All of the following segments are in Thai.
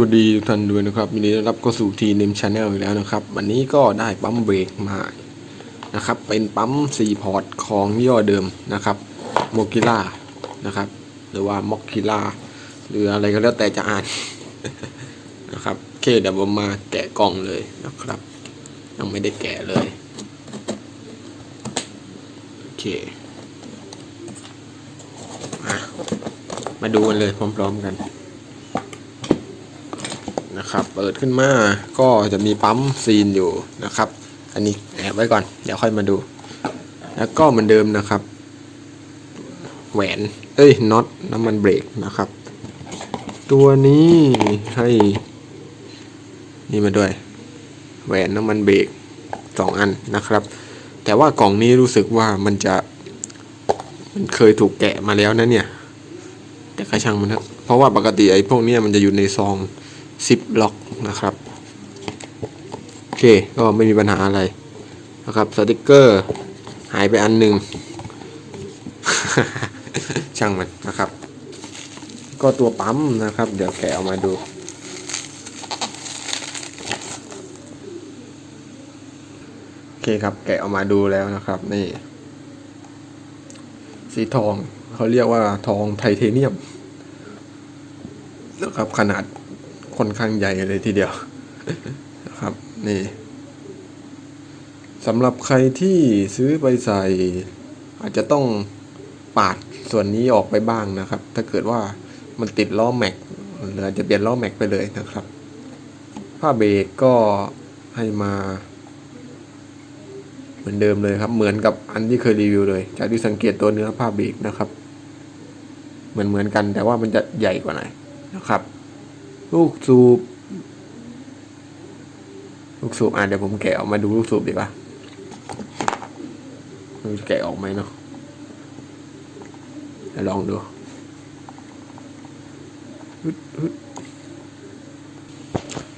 วัสดีทุกท่านด้วยนะครับวันนี้รับก็สู่ทีนิมชาแนลอีกแล้วนะครับ วันนี้ก็ได้ปั๊มเบรกมานะครับ เป็นปั๊มซีพอร์ตของยี่ห้อเดิมนะครับโมกิล่านะครับ หรือว่ามอกกิล่าหรืออะไรก็แล้วแต่จะอ่านนะครับเคเดี๋ยวผมมาแกะกล่องเลยนะครับ ยังไม่ได้แกะเลยโอเคมามาดูกันเลยพร้อมๆกัน นะครับ เปิดขึ้นมาก็จะมีปั๊มซีนอยู่นะครับ อันนี้แอบไว้ก่อน เดี๋ยวค่อยมาดู แล้วก็เหมือนเดิมนะครับ แหวน เอ้ยน็อตน้ำมันเบรกนะครับ ตัวนี้ให้นี่มาด้วย แหวนน้ำมันเบรกสองอันนะครับ แต่ว่ากล่องนี้รู้สึกว่ามันจะ มันเคยถูกแกะมาแล้วนะเนี่ย แต่กระช่างมันเถอะเพราะว่าปกติไอ้พวกนี้มันจะอยู่ในซอง ซิปล็อกนะครับโอเคก็ไม่มีปัญหาอะไรนะครับสติกเกอร์หายไปอันหนึ่งช่างมันนะครับ ก็ตัวปั๊มนะครับ เดี๋ยวแกะออกมาดูโอเคครับแกะออกมาดูแล้วนะครับ นี่ สีทองเขาเรียกว่าทองไทเทเนียมนะครับขนาด ค่อนข้างใหญ่เลยทีเดียวนะครับ นี่สำหรับใครที่ซื้อไปใส่ อาจจะต้องปาดส่วนนี้ออกไปบ้างนะครับ ถ้าเกิดว่ามันติดล้อแม็กหรือาจจะเปลี่ยนล้อแม็กไปเลยนะครับผ้าเบรกก็ให้มา เหมือนเดิมเลยครับ เหมือนกับอันที่เคยรีวิวเลย จากที่สังเกตตัวเนื้อผ้าเบรกนะครับ เหมือนเหมือนกันแต่ว่ามันจะใหญ่กว่าหน่อยนะครับ ลูกสูบ ลูกสูบอะเดี๋ยวผมแกะออกมาดูลูกสูบดีกว่ามันจะแกะออกไหมเนาะลองดู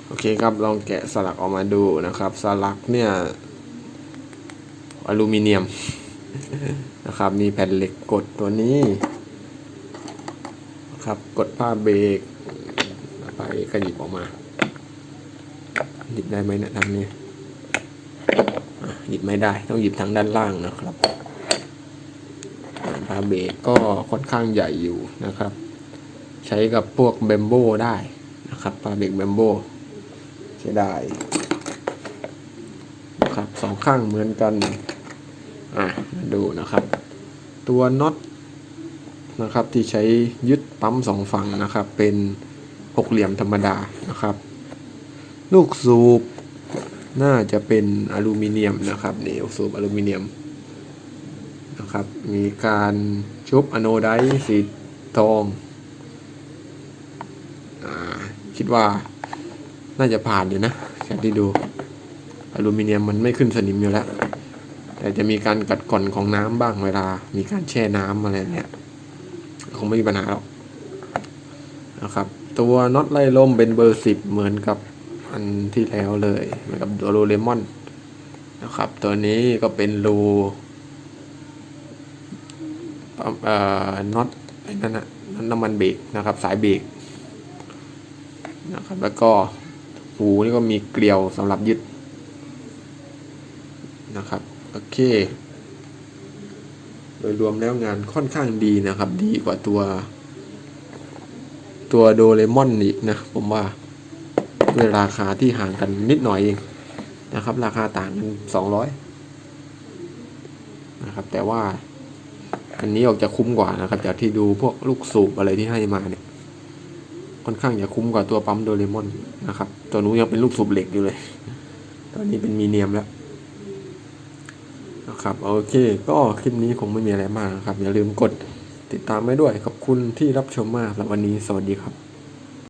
โอเคครับลองแกะสลักออกมาดูนะครับ สลักเนี่ยอลูมิเนียมนะครับ มีแผ่นเหล็กกดตัวนี้นะครับ กดผ้าเบรก ไปขยิบออกมา หยิบได้ไหมนี่ยทางนี้หยิบไม่ได้ต้องหยิบทางด้านล่างนะครับพาเบรกก็ค่อนข้างใหญ่อยู่นะครับ ใช้กับพวกเบมโบได้นะครับพาเบรกเบมโบใช้ได้นะครับสองข้างเหมือนกันอะมาดูนะครับ ตัวน็อตนะครับที่ใช้ยึดปั๊มสองฝั่งนะครับ เป็น หกเหลี่ยมธรรมดานะครับ ลูกสูบน่าจะเป็นอลูมิเนียมนะครับนี่ลูกสูบอลูมิเนียมนะครับ มีการชุบอะโนไดซ์สีทองอคิดว่าน่าจะผ่านอยู่นะจากที่ดูอลูมิเนียมมันไม่ขึ้นสนิมอยู่แล้ว แต่จะมีการกัดก่อนของน้ำบ้างเวลา มีการแช่น้ำอะไรเนี่ยคงไม่มีปัญหาหรอกนะครับ ตัวน็อตไล่ลมเป็นเบอร์สิบเหมือนกับอันที่แล้วเลยเหมือนกับตัวโรเลมอนนะครับ ตัวนี้ก็เป็นรูเอ่อน็อตไอ้นั่นนะน้ำมันเบรกนะครับ สายเบรกนะครับ แล้วก็หูนี่ก็มีเกลียวสำหรับยึดนะครับโอเคโดยรวมแล้วงานค่อนข้างดีนะครับ ดีกว่าตัว ตัวโดเรมอนอีกนะผมว่าด้วยราคาที่ห่างกันนิดหน่อยเองนะครับ ราคาต่างกันสองร้อยนะครับ แต่ว่า อันนี้ออกจะคุ้มกว่านะครับ จากที่ดูพวกลูกสูบอะไรที่ให้มาเนี่ย ค่อนข้างจะคุ้มกว่าตัวปั๊มโดเรมอนนะครับ ตัวนู้นยังเป็นลูกสูบเหล็กอยู่เลย ตอนนี้เป็นมีเนียมแล้วนะครับโอเค ก็คลิปนี้คงไม่มีอะไรมากนะครับ อย่าลืมกดติดตามไว้ด้วยขอบ คุณที่รับชมมากแล้ววันนี้ สวัสดีครับ